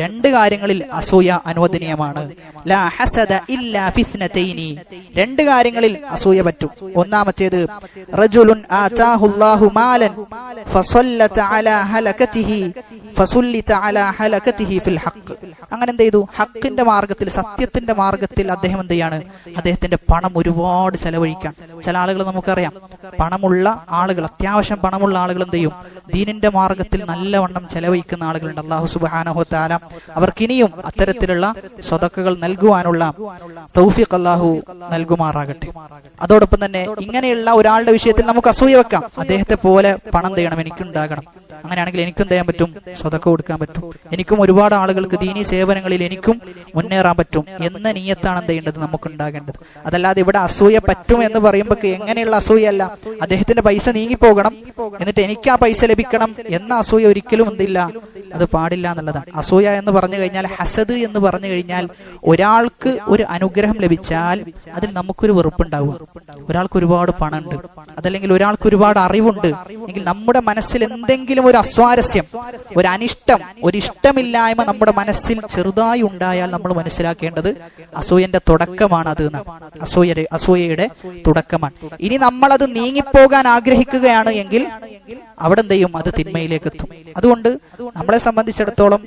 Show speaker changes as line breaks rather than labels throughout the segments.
രണ്ട് കാര്യങ്ങളിൽ അസൂയ അനുവദനീയമാണ്. രണ്ട് കാര്യങ്ങളിൽ അസൂയ പറ്റും. ഒന്നാമത്തേത് റജുലുൻ മാലൻ ഫസല്ലത അലാ അലാ ഫിൽ ഹഖ്. അങ്ങനെ എന്ത് ചെയ്തു? ഹക്കിന്റെ മാർഗത്തിൽ സത്യത്തിന്റെ മാർഗത്തിൽ അദ്ദേഹം എന്ത് ചെയ്യാണ്? അദ്ദേഹത്തിന്റെ പണം ഒരുപാട് ചെലവഴിക്കാൻ. ചില ആളുകൾ നമുക്കറിയാം പണമുള്ള ആളുകൾ അത്യാവശ്യം പണമുള്ള ആളുകൾ എന്ത് ചെയ്യും? ദീനിന്റെ മാർഗത്തിൽ നല്ലവണ്ണം ചെലവഴിക്കുന്ന ആളുകളുണ്ട്. അള്ളാഹു സുബാനഹു താല അവർക്കിനിയും അത്തരത്തിലുള്ള സ്വതക്കുകൾ നൽകുവാനുള്ള തൗഫിഖ് അള്ളാഹു നൽകുമാറാകട്ടെ. അതോടൊപ്പം തന്നെ ഇങ്ങനെയുള്ള ഒരാളുടെ വിഷയത്തിൽ നമുക്ക് അസൂയ വെക്കാം. അദ്ദേഹത്തെ പോലെ പണം ചെയ്യണം എനിക്കുണ്ടാകണം. അങ്ങനെയാണെങ്കിൽ എനിക്കും ചെയ്യാൻ പറ്റും? സ്വതക്ക കൊടുക്കാൻ പറ്റും. എനിക്കും ഒരുപാട് ആളുകൾക്ക് ദീനി സേവനങ്ങളിൽ എനിക്കും മുന്നേറാൻ പറ്റും. എന്ന നീയത്താണ് എന്ത് ചെയ്യേണ്ടത്? നമുക്ക് ഉണ്ടാകേണ്ടത് അതല്ലാതെ ഇവിടെ അസൂയ പറ്റും എന്ന് പറയുമ്പോൾ എങ്ങനെയുള്ള അസൂയല്ല അദ്ദേഹത്തിന്റെ പൈസ നീങ്ങിപ്പോകണം. എന്നിട്ട് എനിക്ക് ആ പൈസ ലഭിക്കണം എന്ന അസൂയ ഒരിക്കലും എന്തില്ല. അത് പാടില്ല എന്നുള്ളതാണ്. അസൂയ എന്ന് പറഞ്ഞു കഴിഞ്ഞാൽ ഹസദ് എന്ന് പറഞ്ഞു കഴിഞ്ഞാൽ ഒരാൾക്ക് ഒരു അനുഗ്രഹം ലഭിച്ചാൽ അതിൽ നമുക്കൊരു വെറുപ്പുണ്ടാവുക. ഒരാൾക്ക് ഒരുപാട് പണമുണ്ട്. അതല്ലെങ്കിൽ ഒരാൾക്ക് ഒരുപാട് അറിവുണ്ട്. എങ്കിൽ നമ്മുടെ മനസ്സിൽ എന്തെങ്കിലും ഒരു അസ്വാരസ്യം ഒരു അനിഷ്ടം ഒരു ഇഷ്ടമില്ലായ്മ നമ്മുടെ മനസ്സിൽ ചെറുതായി ഉണ്ടായാൽ നമ്മൾ മനസ്സിലാക്കേണ്ടത് അസൂയന്റെ തുടക്കമാണ് അത് അസൂയ അസൂയയുടെ തുടക്കമാണ്. ഇനി നമ്മൾ അത് നീങ്ങിപ്പോകാൻ ആഗ്രഹിക്കുകയാണ് എങ്കിൽ അവിടെ എന്തെയും അത് തിന്മയിലേക്ക് എത്തും. അതുകൊണ്ട് നമ്മളെ സംബന്ധിച്ചിടത്തോളം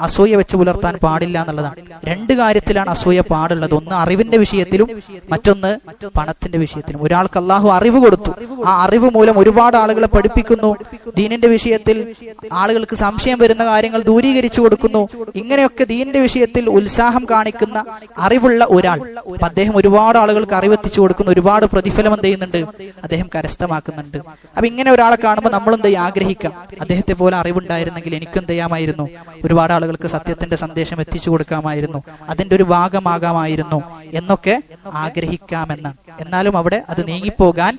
അസൂയ വെച്ച് പുലർത്താൻ പാടില്ല എന്നുള്ളതാണ്. രണ്ട് കാര്യത്തിലാണ് അസൂയ പാടുള്ളത്. ഒന്ന് അറിവിന്റെ വിഷയത്തിലും മറ്റൊന്ന് പണത്തിന്റെ വിഷയത്തിലും. ഒരാൾക്ക് അള്ളാഹു അറിവ് കൊടുത്തു. ആ അറിവ് മൂലം ഒരുപാട് ആളുകളെ പഠിപ്പിക്കുന്നു. ദീനിന്റെ വിഷയത്തിൽ ആളുകൾക്ക് സംശയം വരുന്ന കാര്യങ്ങൾ ദൂരീകരിച്ചു കൊടുക്കുന്നു. ഇങ്ങനെയൊക്കെ ദീനിന്റെ വിഷയത്തിൽ ഉത്സാഹം കാണിക്കുന്ന അറിവുള്ള ഒരാൾ. അദ്ദേഹം ഒരുപാട് ആളുകൾക്ക് അറിവെത്തിച്ചു കൊടുക്കുന്നു. ഒരുപാട് പ്രതിഫലം എന്ത് ചെയ്യുന്നുണ്ട്? അദ്ദേഹം കരസ്ഥമാക്കുന്നുണ്ട്. അപ്പൊ ഇങ്ങനെ ഒരാളെ കാണുമ്പോൾ നമ്മൾ എന്ത് ആഗ്രഹിക്കാം? അദ്ദേഹത്തെ പോലെ അറിവുണ്ടായിരുന്നെങ്കിൽ എനിക്കും ചെയ്യാമായിരുന്നു? ഒരുപാട് ആളുകൾക്ക് സത്യത്തിന്റെ സന്ദേശം എത്തിച്ചു കൊടുക്കാമായിരുന്നു. അതിന്റെ ഒരു ഭാഗമാകാമായിരുന്നു എന്നൊക്കെ ആഗ്രഹിക്കാമെന്നാണ് എന്നാലും അവിടെ അത് നീങ്ങിപ്പോകാൻ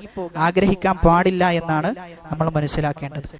ആഗ്രഹിക്കാൻ പാടില്ല എന്നാണ് നമ്മൾ മനസ്സിലാക്കേണ്ടത്.